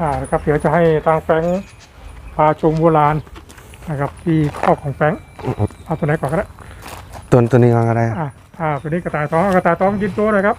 อ่านะครับเดี๋ยวจะให้ทางแฟรงค์พาชมโบราณนะครับที่ครอบของแฟรงค์เอาตัวไหนก่อนก็ได้ตัวตัวนี้ก่อนก็ได้อ่าอ่าตัวนี้กระต่ายท้องเอากระต่ายท้องกินตัวหน่อยครับ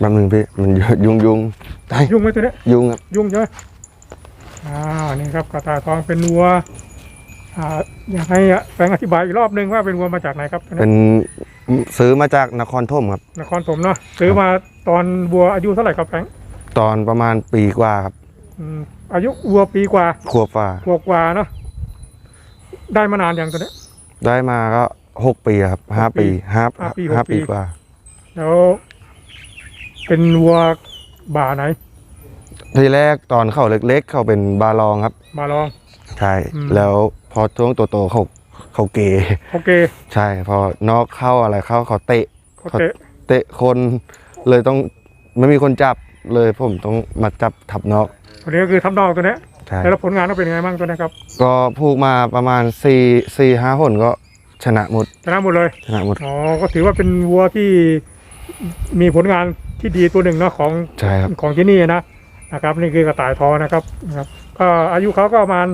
แป๊บนึงพี่มันยุงยุงไอ้ยุ่งไหมตัวเนี้ยยุงครับยุ่งใช่ไหมอ่านี่ครับกระต่ายท้องเป็นวัวอ่าอยากให้แฟรงค์อธิบายอีกรอบนึงว่าเป็นวัวมาจากไหนครับตัวเป็นี้นซื้อมาจากนครธมครับ นครปฐมเนาะซื้อมาตอนวัวอายุเท่าไหร่ครับแฟรงค์ตอนประมาณปีกว่าครับ อืมอายุวัวปีกว่าขวบฝ่าขวบกว่าเนาะได้มานานอย่างตัวเนี้ย ได้มาก็หกปีครับห้าหกปีปีห้าห้าปีห้าหกปีปี กว่า แล้ว เป็นวัวบ่าไหน ทีแรกตอนเขาเล็กๆ เขาเป็นบาลองครับ มาลอง ใช่ อืม แล้วพอช่วงโตๆเขาเขาเกโอเคใช่ พอนอกเข้าอะไรเข้าเขาเตะเขาเตะเตะคนเลยต้องไม่มีคนจับเลยผมต้องมาจับทับนอก ตัวนี้ก็คือทำนอกตัวเนี้ยใช่แล้วผลงานต้องเป็นยังไงบ้างตัวเนี้ยครับก็พูกมาประมาณ4ี่สี่ห้าคนก็ชนะหมดชนะหมดเลยชนะหมดอ๋อก็ถือว่าเป็นวัวที่มีผลงานที่ดีตัวหนึ่งเนาะของใช่ครับของที่นี่นะนะครับ นี่คือกระต่ายทองนะครับนะครับ ก็อายุเขาก็ประมาณ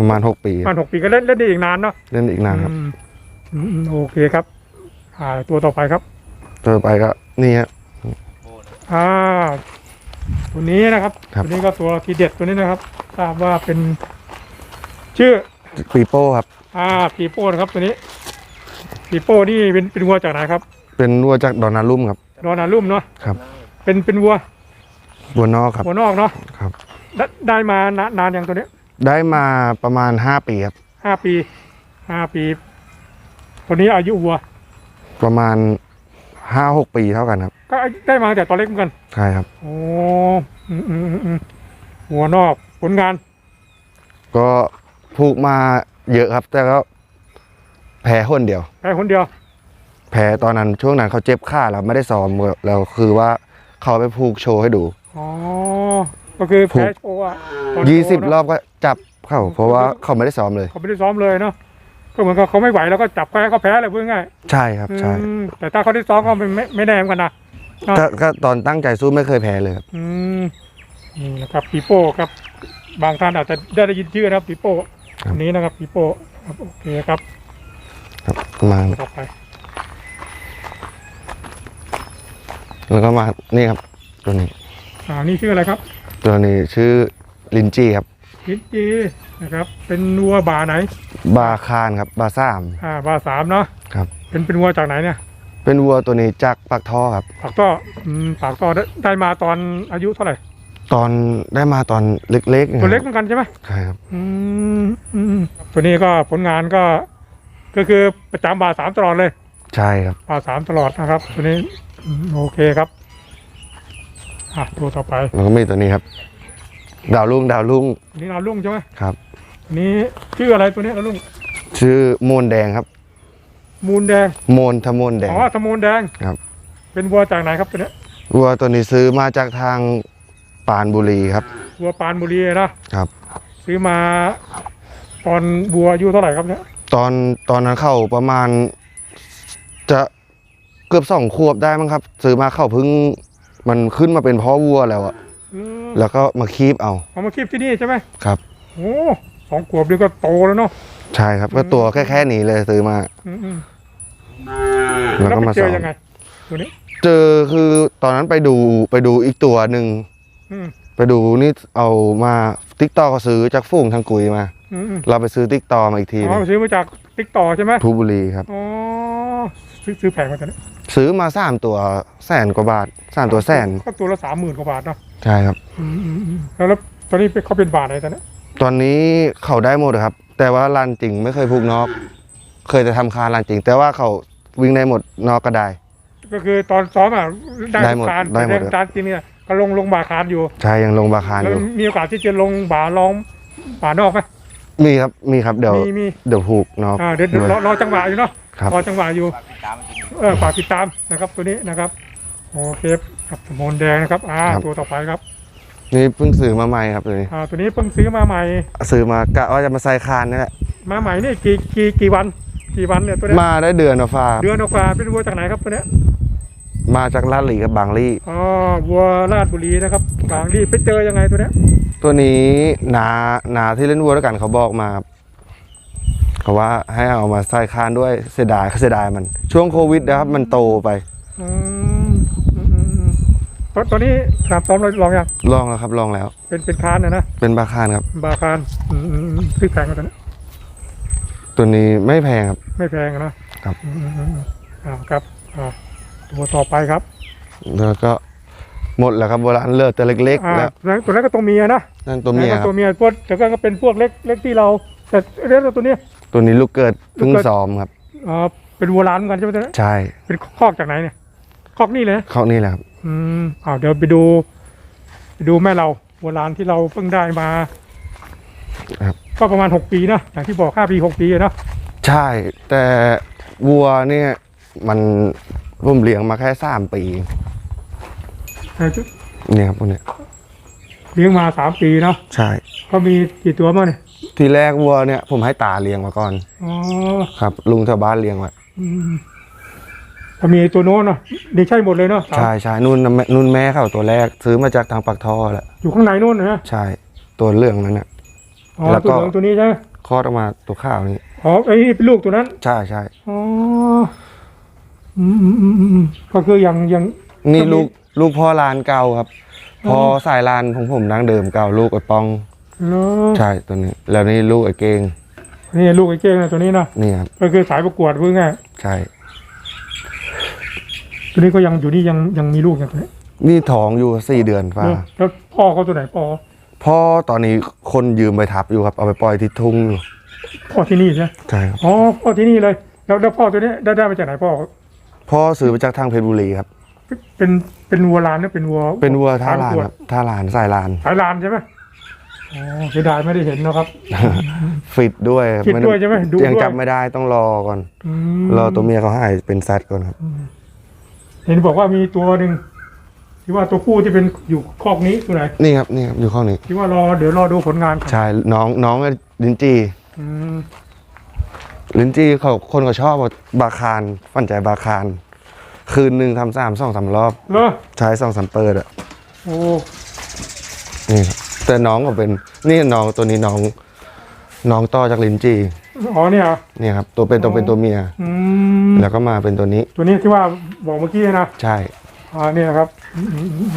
ประมาณ6ปีประมาณหกปีก็เล่นเล่นได้อีกนานเนาะเล่นอีกนานครับอืมอืมอืมโอเคครับอ่าตัวต่อไปครับต่อไปก็นี่ครับอ่า ตัวนี้นะครับครับ ตัวนี้ก็ตัวทีเด็ดตัวนี้นะครับทราบว่าเป็น ชื่อปีโป้ครับ อ่าปีโป้นะครับตัวนี้ปีโป้นี่เป็นเป็นวัวจากไหนครับเป็นวัวจากดอนนารุ่มครับดอนนารุ่มเนาะครับ เป็นเป็นวัววัวนอกครับ วัวนอกเนาะครับ ได้ได้มานานนานอย่างตัวเนี้ยได้มาประมาณ 5 ปีครับ ห้าปีห้าปี ตัวนี้อายุวัวประมาณ 5-6 ปีเท่ากันครับ ก็ได้มาตั้งแต่ตอนเล็กเหมือนกันใช่ครับ โอ้อืมอืมอืมอืมวัวนอกผลงาน ก็พูกมาเยอะครับ แต่ก็แพ้คนเดียว แค่คนเดียว แพ้ตอนนั้นช่วงนั้นเขาเจ็บขาแล้วไม่ได้ซ้อมแล้วคือว่าเขาไปพูกโชว์ให้ดู อ๋อ ก็คือถูกแพ้โชว์อะตอนโชว์ยี่สิบนะรอบก็จับเขาเพราะว่าเขาไม่ได้ซ้อมเลย เขาไม่ได้ซ้อมเลยเนาะ ก็เหมือนกับเขาไม่ไหวแล้วก็จับแพ้เขาแพ้เลยพูดง่ายใช่ครับๆใช่ อืมแต่ถ้าเขาได้ซ้อมก็ไม่ไม่ไม่แน่เหมือนกันนะครับ ก็ก็ตอนตั้งใจสู้ไม่เคยแพ้เลยครับอืมนี่นะครับปีโป้ครับ บางท่านอาจจะได้ได้ยินชื่อนะครับปีโป้อันนี้นะครับปีโป้ครับโอเคครับครับประมาณต่อไป แล้วก็มานี่ครับ ตัวนี้อ่านี่ชื่ออะไรครับ ตัวนี้ชื่อลินจี้ครับพิจีนะครับเป็นวัวบาไหน บาคานครับ บาซ่ามอ่าบาสามเนาะครับ เป็นเป็นวัวจากไหนเนี่ย เป็นวัวตัวนี้จากปากท่อครับ ปากต้ออืมปากต้อได้ได้มาตอนอายุเท่าไหร่ ตอนได้มาตอนเล็กๆตัวเล็กเหมือนกันใช่ไหมใช่ครับ อืมอืมตัวนี้ก็ผลงานก็ ก็คือประจำบาสามตลอดเลย ใช่ครับบาสามตลอดนะครับ ตัวนี้อืมโอเคครับ อะตัวต่อไปแล้วก็มีตัวนี้ครับ ดาวลุ่งดาวลุ่งอันนี้เราลุ่งใช่ไหมครับ อันนี้ชื่ออะไรตัวนี้เราลุ่งชื่อโมนแดงครับ มูลแดงโมนทะโมนแดง อ๋อทมูลแดงครับ เป็นวัวจากไหนครับตัวเนี้ยวัวตัวนี้ซื้อมาจากทางปรานบุรีครับ วัวปานบุรีนะครับ ซื้อมา ตอนวัวอายุเท่าไหร่ครับเนี่ยตอนตอนนั้นเข้าประมาณ จะเกือบสองขวบได้มั้งครับ ซื้อมาเข้าเพิ่งมันขึ้นมาเป็นพ่อวัวแล้วอะอืมแล้วก็มาคีบเอาเอามาคีบที่นี่ใช่ไหมครับ โอ้สองขวบนี่ก็โตแล้วเนาะ ใช่ครับ ก็ตัวแค่แค่นี้เลยซื้อมา อืมอืม แล้วแล้วก็ไปมาเจสออนยังไงตัวนี้เจอคือตอนนั้นไปดูไปดูอีกตัวหนึ่งอืมไปดูนี่เอามาติ๊กตอก็ซื้อจากฝูงทางกุยมา อืมอืมเราไปซื้อติ๊กตอมาอีกทีหอ๋นึองซื้อมาจากติ๊กต่อใช่ไหมทุบุรีครับ อ๋อซื้อซื้อแพงมาตัวนี้ซื้อมาสามตัวแสนกว่าบาทสามตัวแสนก็ตัวละสามหมื่นกว่าบาทเนาะใช่ครับ อืมอืมอืมแล้วแล้วตอนนี้เขาเป็นบาทอะไรตอนนี้ตอนนี้เขาได้หมดครับ แต่ว่าลานจริงไม่เคยพูกนอก เคยจะทำคานลานจริง แต่ว่าเขา วิ่งได้หมดนอกก็ได้ ก็คือตอนซ้อมอะได้ได้หมดการได้หมดแต่การจริงเนี่ยก็ลงลงบาคานอยู่ใช่ยังลงบาคานอแล้วยู่มีโอกาสที่จะลงบาลองบานอกไหมมีครับมีครับเดี๋ยวมีมีเดี๋ยวผูกนอกอ่าเดี๋ยวเดี๋ยวด้วยรอรอจังหวะอยู่เนาะ ครับ รอจังหวะอยู่ เออฝากติดตามนะครับตัวนี้นะครับ โอเคครับสมนแดงนะครับ อ่าตัวต่อไปครับ นี่เพิ่งซื้อมาใหม่ครับตัวนี้อ่า ตัวนี้เพิ่งซื้อมาใหม่ ซื้อมากะว่าจะมาใส่คานนี่แหละมาใหม่นี่กี่กี่กี่วัน กี่วันเนี่ยตัวเนี้ยมาได้เดือนกว่าฟ้าเดือนกว่าเป็นวัวจากไหนครับตัวเนี้ยมาจากลาดหลีกับบางลี่อ๋อวัวราชบุรีนะครับบางรีบไปเจอยังไงตัวเนี้ยตัวนี้นานาที่เล่นวัวด้วยกันเขาบอกมาครับเขาว่าให้เอามาใส่คานด้วยเสียดายเสียดายมัน ช่วงโควิดนะครับ มันโตไปอืมอืมอืมอืมเพราะตัวนี้สามซ้อมเราลองยังลองแล้วครับลองแล้ว เป็นเป็นคานนะนะเป็นบาคานครับบาคานอืมอืมอืมซื้อแพงกว่าตัวนี้ ตัวนี้ไม่แพงครับ ไม่แพงอะนะครับ อืมอืมอืมอ่าครับอ่าตัวต่อไปครับแล้วก็หมดแล้วครับโบราณเลือดแต่เล็กอ่าๆแล้วแล้วตัวนั้นก็ตัวเมียนะนั่นตัวเมียแล้ครัตับวเมียพวกแต่ก็เป็นพวกเล็กเล็กที่เรา แต่เรียกตัวเนี้ย ตัวนี้ลูกเกิดเพิ่งลูกเกิด ซ้อมครับ อ่าเป็นวัวล้านเหมือนกันใช่ไหมตัวนี้ใช่เป็นคอกจากไหนเนี่ยคอกนี่เลยนะ เขานี่แหละครับ อืมอ้าวเดี๋ยวไปดูไปดูแม่เราวัวล้านที่เราเพิ่งได้มาครับ ก็ประมาณหกปีนะอย่างที่บอกห้าปีหกปีอะเนาะใช่ แต่วัวเนี่ยมันผมเลี้ยงมาแค่สามปี แต่เนี่ยครับพวกเนี้ยเลี้ยงมาสามปีเนาะใช่ ก็มีกี่ตัวมั้งเนี่ยทีแรกวัวเนี่ยผมให้ตาเลี้ยงมาก่อนอ๋อครับ ลุงแถวบ้านเลี้ยงไว้อืมก็มีตัวโน้นเนาะนี่ใช่หมดเลยเนาะใช่ใช่นุ่นน่ะแม่นุ่นแม่เขาตัวแรกซื้อมาจากทางปากท่อแหละอยู่ข้างในโน้นนะใช่ ตัวเรื่องนั้นน่ะ อ๋อแล้วก็ตัวเหลืองตัวนี้ใช่ไหมคลอดออกมาตัวข้าวนี่อ๋อไอ้นี่เป็นลูกตัวนั้น ใช่ใช่อ๋ออืมอืมอืมอืมก็คืออย่างอย่าง นี่ก็มีลูกลูกพ่อลานเก่าครับอ๋อพอสายลานของผมดั้งเดิมเก่าลูกไอ้ปอง เนอะใช่ตัวนี้ แล้วนี่ลูกไอ้เกงนี่ลูกไอ้เก้งนะตัวนี้นะนี่ครับก็คือสายประกวดเพื่อไงใช่ ตัวนี้ก็ยังอยู่นี่ยังยังมีลูกอย่างตัวนี้นี่ท้องอยู่สี่เดือนฟ้า เนอะแล้วพ่อเขาตัวไหนพ่อ พ่อตอนนี้คนยืมไปทับอยู่ครับเอาไปปล่อยที่ทุ่งอยู่พ่อที่นี่ใช่ไหมใช่ครับอ๋อพ่อที่นี่เลย แล้วแล้วพ่อตัวนี้ได้ได้มาจากไหนพ่อ พ่อซื้อมาจากทางเพชรบุรีครับ เป็นเป็นวัวลานนะเป็นวัวเป็นวัวท่าลานประกวดครับท่าลานสายลานสายลานใช่ไหมอ๋อเสียดายไม่ได้เห็นนะครับ ฟิตด้วยฟิตด้วยใช่ไหมดูยังด้วยจับไม่ได้ต้องรอก่อนอืมรอตัวเมียเขาหายเป็นแซดก่อนครับ เห็นบอกว่ามีตัวหนึ่ง ที่ว่าตัวผู้ที่เป็นอยู่คอกนี้ตัวไหนนี่ครับนี่ครับอยู่ข้างนี้ที่ว่ารอเดี๋ยวรอดูผลงานก่อนใช่น้องน้องลินจีอืมลินจีเขาคนเขาชอบบาคารฝันใจบาคาร คืนหนึ่งทำสามสองสามรอบเหรอใช้สองสามเปิดอะโอ้นี่ครับแต่น้องก็เป็นนี่น้องตัวนี้น้อง น้องต่อจากลินจีอ๋อเนี่ยเหรอเนี่ยครับตัวเป็นตัวเป็นตัวเมีย อืมแล้วก็มาเป็นตัวนี้ ตัวนี้ที่ว่าบอกเมื่อกี้นะ ใช่ อ่าเนี่ยนะครับอืมอืมอืม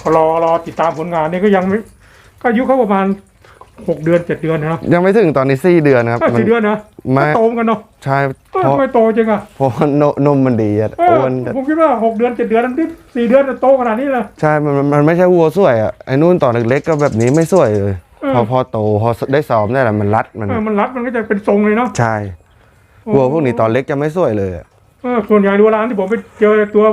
ก็รอรอติดตามผลงานนี่ก็ยังไม่ก็อายุเขาประมาณหกเดือนเจ็ดเดือนนะยังไม่ถึงตอนนี้สี่เดือนครับก็สี่เดือนนะไม่ก็โตเหมือนกันเนาะใช่ก็เพราะไม่โตจริงอะเพราะว่านนมมันดีอะเอออ้วนแต่ผมคิดว่าหกเดือนเจ็ดเดือนนี่สี่เดือนจะโตขนาดนี้เลยใช่มันมันมันไม่ใช่วัวสวยอะไอ้นู่นตอนเล็กๆก็แบบนี้ไม่สวยเลยเออพอพอโตพอได้ซ้อมได้แหละมันรัดมันเออมันรัดมันก็จะเป็นทรงเลยเนาะใช่วัวพวกนี้ตอนเล็กจะไม่สวยเลยอะเออ ส่วนใหญ่ดูร้านที่ผมไปเจอตัว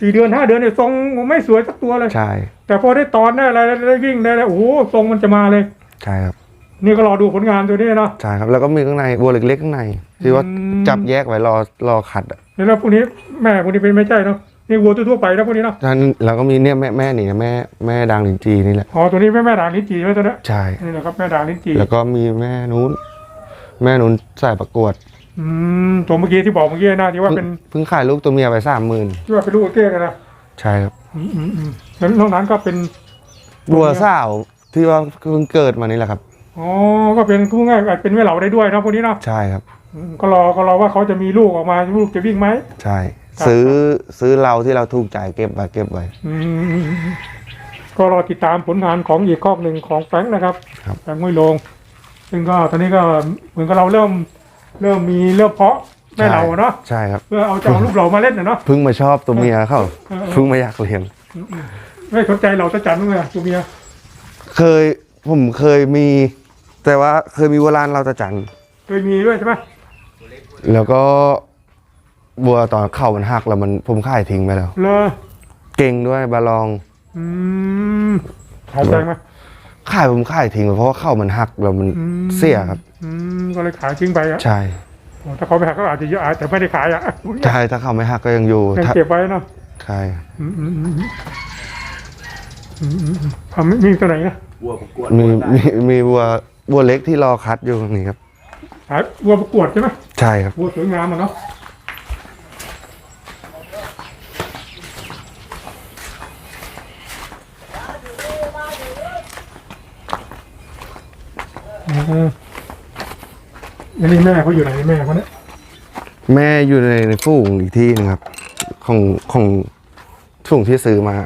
สี่เดือนห้าเดือนเนี่ยทรงไม่สวยสักตัวเลยใช่ แต่พอได้ตอนได้อะไรได้วิ่งได้อะไรโอ้โหทรงมันจะมาเลย ใช่ครับ นี่ก็รอดูผลงานตัวนี้เนาะใช่ครับแล้วก็มีข้างในวัวเล็กๆข้างในที่ว่าอืมจับแยกไว้รอรอขัดอะแล้วพวกนี้แม่พวกนี้เป็นไม่ใช่เนาะนี่วัวทั่วๆไปนะพวกนี้เนาะท่านแล้วก็มีเนี่ยแม่แม่นี่นะแม่แม่ดังลินจีนี่แหละอ๋อตัวนี้แม่แม่ด่างลิ้นจี่ใช่ไหมตัวเนี้ยใช่นี่นะครับแม่ด่างลิ้นจี่แล้วก็มีแม่นู้นแม่นู้นใส่ประกวด อืมตัวเมื่อกี้ที่บอกเมื่อกี้นะที่ว่าเป็นเพิ่งขายลูกตัวเมียไปสามหมื่นที่ว่าเป็นลูกเก้งอะนะใช่ครับอืมอืมอืมแล้วนอกนั้นก็เป็นวัวสาวที่ว่าเพิ่งเกิดมานี่แหละครับอ๋อก็เป็นพูดง่ายๆอาจเป็นแม่เหล่าได้ด้วยเนาะพวกนี้เนาะใช่ครับ อืมก็รอก็รอว่าเขาจะมีลูกออกมาลูกจะวิ่งไหม ใช่ ครับ ซื้อซื้อเราที่เราถูกใจเก็บไว้เก็บไว้ อืมก็รอติดตามผลงานของอีกข้อหนึ่งของแฟรงค์นะครับครับ แฟรงค์ไม่ลงซึ่งก็ตอนนี้ก็เหมือนกับเราเริ่ม เริ่มมีเริ่มเพาะแม่เหล่าอะเนาะใช่ครับเพื่อเอาจะเอาลูกเหล่ามาเล่นนะเนาะ เพิ่งมาชอบตัวเมียเขาเออเออ เพิ่งมาอยากเลี้ยง ไม่สนใจเราจะจัดมั้งไงตัวเมียเคยผมเคยมี แต่ว่าเคยมีวัวลานเราตะจันเคยมีด้วยใช่ไหมแล้วก็วัวตอนเข่ามันหักแล้วมันผมขายทิ้งไปแล้ว เลอเก่งด้วยบาลองอืมขายแพงไหม ขายผมขายทิ้งไปเพราะว่าเข่ามันหักแล้วมันอืมเสียครับ อืมก็เลยขายทิ้งไปอะใช่ โอ้ถ้าเขาไปหักก็อาจจะเยอะอาจแต่ไม่ได้ขายอะใช่ถ้าเขาไม่หักก็ยังอยู่ยังถ้าเก็บไว้เนาะใช่อืมอืมอืมอืมอืมอืมอะมีมีตัวไหนนะวัวประกวดมีวัวได้มีมีวัววัวเล็กที่รอคัดอยู่ตรงนี้ครับขายวัวประกวดใช่ไหมใช่ครับวัวสวยงามอะเนาะ มอันนี้แม่เขาอยู่ไหนแม่เขาเนี่ยแม่อยู่ในในฝูงอีกที่หนึงครับ ของของฝูงที่ซื้อมา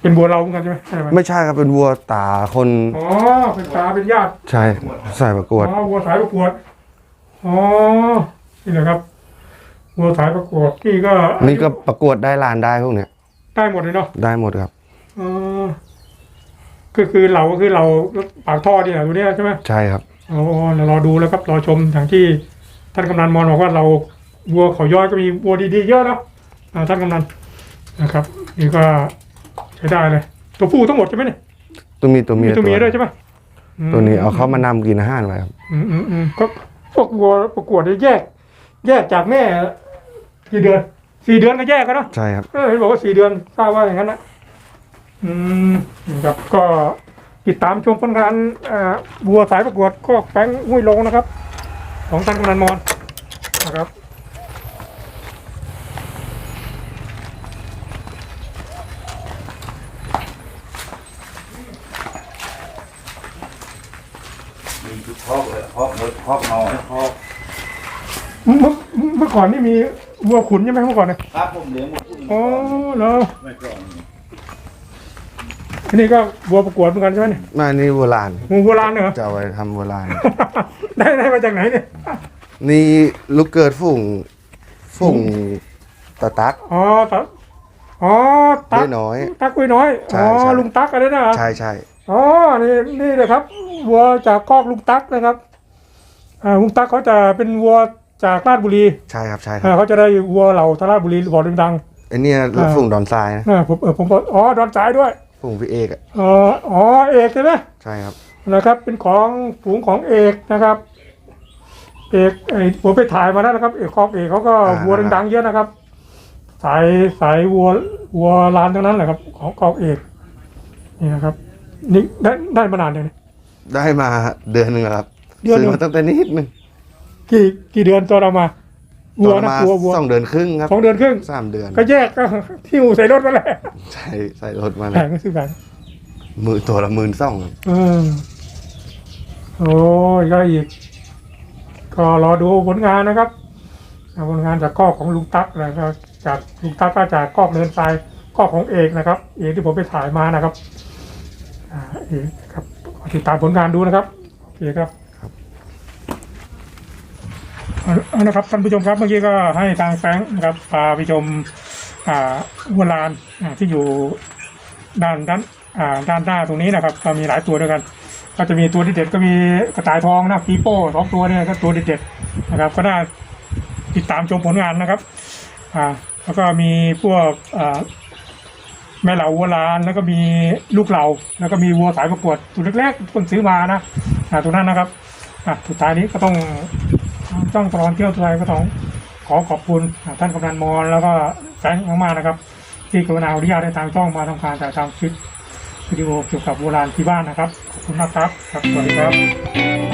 เป็นบัวเราเหมือนกันใช่ไหมใช่ไหมไม่ใช่ครับเป็นวัวตาคนอ๋อเป็นตาเป็นญาติ ใช่สายประกวด อ๋อวัวสายประกวด อ๋อ นี่แหละครับ วัวสายประกวดนี่ก็นี่ก็ประกวดได้ลานได้พวกเนี้ยได้หมดเลยเนาะได้หมดครับ อ๋อ ก็คือเราก็คือเราปากท่อนี่แหละตัวเนี้ยใช่ไหมใช่ครับอ๋อเดี๋ยวรอดูแล้วครับรอชมอย่างที่ท่านกำนันมองบอกว่าเราวัวเขาย้อยก็มีวัวดีๆเยอะเนาะอ่าท่านกำนันนะครับนี่ก็ใช้ได้เลย ตัวผู้ทั้งหมดใช่ไหมเนี่ยตัวมีตัวเมีมียตัวเมียด้วยใช่ไหมอืมตัวนี้เอาเข้ามานำกินอาหารไว้ครับ อืมอืมอืมก็พวกวัวประกวดเนี่ยแยก แยกจากแม่กี่เดือนสี่เดือนก็แยกกันเนาะใช่ครับเออเห็นบอกว่าสี่เดือนทราบว่าอย่างนั้นนะ อืมนะครับก็ติดตามชมผลงานอ่าวัวสายประกวดก็แป้งห้วยลงนะครับ ของท่านกำนันมอนนะครับมีทุกคอกเลยคอกมดคอกน้อยคอกเมื่อเมื่อก่อนนี่มีวัวขุนใช่ไหมเมื่อก่อนเนี่ยครับผมเลี้ยงหมดทุกอ๋อเหรอไม่กล่อง อันนี้ก็วัวประกวดเหมือนกันใช่ไหมเนี่ยมานี่โบราณงูโบราณเนี่ยเหรอ จะเอาไว้ทำโบราณ ได้ได้มาจากไหนเนี่ย นี่ลูกเกิดฝูงฝูงตะตัก อ๋อตักอ๋อตัได้กน้อย ตักกุ้ยน้อย ใช่อ๋อใช่ ลุงตักอะไรนะเหรอใช่ใช่อ๋อนี่นี่เลยครับวัวจากคอกลุงตั๊กนะครับอ่าลุงตั๊กเขาจะเป็นวัวจากราชบุรีใช่ครับใช่คอ่ารับเขาจะได้วัวเหล่าทราชบุรีบอกดัง ไอเนี่ยอ่าฝูงดอนทรายนะ ๆอ่าผมเออผมบอกอ๋อดอนสายด้วย ฝูงพี่เอกอะอ๋ออ๋อเอกใช่ไหมใช่ครับ นะครับ เป็นของฝูงของเอกนะครับ เอกไอ้ผมไปถ่ายมาแล้วนะครับ เอกคอกเอกเขาก็อ่า วัวดังๆเยอะนะครับ สายสายวัววัวลานทั้งนั้นแหละครับ ของคอกเอกนี่นะครับนี่ได้ได้มานานเลยงเนี่ย ได้มาเดือนหนึ่งแล้วครับเดือนหนึ่ซื้งอมาตั้งแต่นิดหนึงกี่กี่เดือนตอนเรามาต วัอวนนะมาวัววัวสองเดือนครึ่งครับสองเดือนครึ่งสามเดือน ก็แยกก็ที่อูใส่รถมาแหละใช่ใส่รถมาเลแพยงก็ซื้อแพงมือตัวละหมื่นสองเออโอ้ยก็อีก ก็รอดูผลงานนะครับอ่าผลงานจากข้อของลุงตั๊กนะครับ จากลุงตั๊กก็จากข้อเนินทรายข้อของเอกนะครับ เอกที่ผมไปถ่ายมานะครับอ่าเอกครับขอติดตามผลงานดูนะครับโอเคครับ เอานะครับท่านผู้ชมครับเมื่อกี้ก็ให้ทางแฟงนะครับพาไปชมอ่าวัวลานที่อยู่ด้านด้านอ่าด้านหน้าตรงนี้นะครับ ก็มีหลายตัวด้วยกัน ก็จะมีตัวที่เด็ดก็มีกระต่ายทองนะปีโป้สองตัวเนี่ยก็ตัวเด็ดๆนะครับ ก็น่าติดตามชมผลงานนะครับอ่าแล้วก็มีพวกอ่าแม่เหล่าวัวลานแล้วก็มีลูกเหล่าแล้วก็มีวัวสายประกวดตัวเล็กๆเพิ่งซื้อมานะอ่าตัวนั้นนะครับอะสุดท้ายนี้ก็ต้อง จ้องตลอดเที่ยวไทยก็ต้องขอขอบคุณท่านกำนันมอนแล้วก็แฟรงมากๆนะครับ ที่กรุณาอนุญาตให้ทางช่องมาทำการถ่ายทำคลิปวิดีโอเกี่ยวกับโบราณที่บ้านนะครับ ขอบคุณมากครับ ครับ สวัสดีครับ